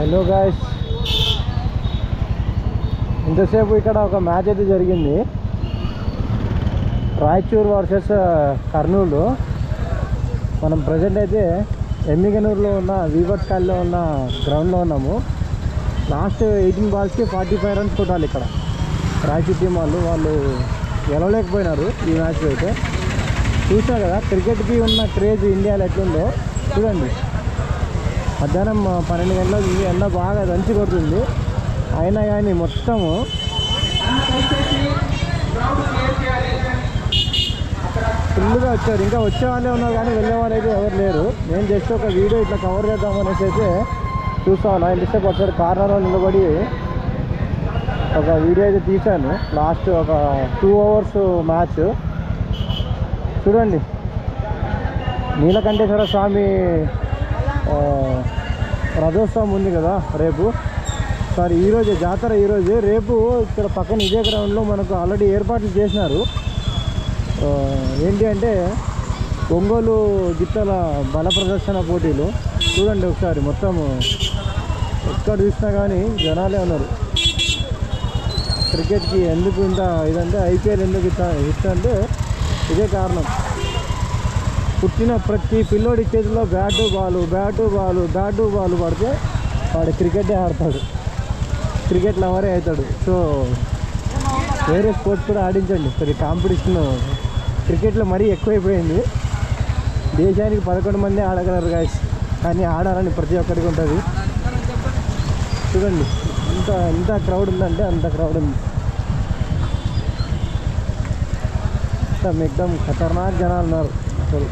Hello guys ఇంతసేపు ఇక్కడ ఒక మ్యాచ్ అయితే జరిగింది. రాయచూర్ వర్సెస్ కర్నూలు. మనం ప్రజెంట్ అయితే ఎమ్మిగనూరులో ఉన్న వీవర్స్ కాల్లో ఉన్న గ్రౌండ్లో ఉన్నాము. లాస్ట్ ఎయిటీన్ బాల్స్కి ఫార్టీ ఫైవ్ రన్స్ కొట్టాలి ఇక్కడ. రాయచూర్ టీం వాళ్ళు వాళ్ళు గెలవలేకపోయినారు ఈ మ్యాచ్లో అయితే. చూసా కదా క్రికెట్కి ఉన్న క్రేజ్ ఇండియాలో ఎట్లుందో చూడండి. మధ్యాహ్నం పన్నెండు గంటలకు ఎండ బాగా దంచి కొడుతుంది. అయినా కానీ మొత్తము ఫుల్గా వచ్చారు. ఇంకా వచ్చేవాళ్ళే ఉన్నారు కానీ వెళ్ళేవాళ్ళు అయితే ఎవరు లేరు. నేను జస్ట్ ఒక వీడియో ఇట్లా కవర్ చేద్దాం అనేసి అయితే చూస్తాను ఇస్తే ఒకసారి కార్నర్లో నిలబడి ఒక వీడియో అయితే తీశాను. లాస్ట్ ఒక టూ అవర్స్ మ్యాచ్. చూడండి. నీలకంఠేశ్వర స్వామి రథోత్సవం ఉంది కదా రేపు. సారీ ఈరోజే జాతర ఈరోజే రేపు ఇక్కడ పక్కన ఇదే గ్రౌండ్లో మనకు ఆల్రెడీ ఏర్పాట్లు చేసినారు. ఏంటి అంటే ఒంగోలు గిత్తల బల ప్రదర్శన పోటీలు. చూడండి ఒకసారి మొత్తము ఎక్కడ చూసినా కానీ జనాలే ఉన్నారు. క్రికెట్కి ఎందుకు ఇంత ఇదంటే ఐపీఎల్ ఎందుకు ఇస్తా ఇస్తా అంటే ఇదే కారణం. పుట్టిన ప్రతి పిల్లోడి చేతిలో bat ball bat ball bat ball పడితే వాడు క్రికెటే ఆడతాడు. క్రికెట్ లవరే అవుతాడు. సో వేరే స్పోర్ట్స్ కూడా ఆడించండి. కొద్ది కాంపిటీషన్ క్రికెట్లో మరీ ఎక్కువైపోయింది. దేశానికి పదకొండు మంది ఆడగలరు గాయస్ కానీ ఆడాలని ప్రతి ఒక్కరికి ఉంటుంది. చూడండి ఎంత ఎంత క్రౌడ్ ఉందంటే అంత క్రౌడ్ ఉంది. మొత్తం ఎక్దమ్ ఖతర్నాక్ జనాలు ఉన్నారు. అసలు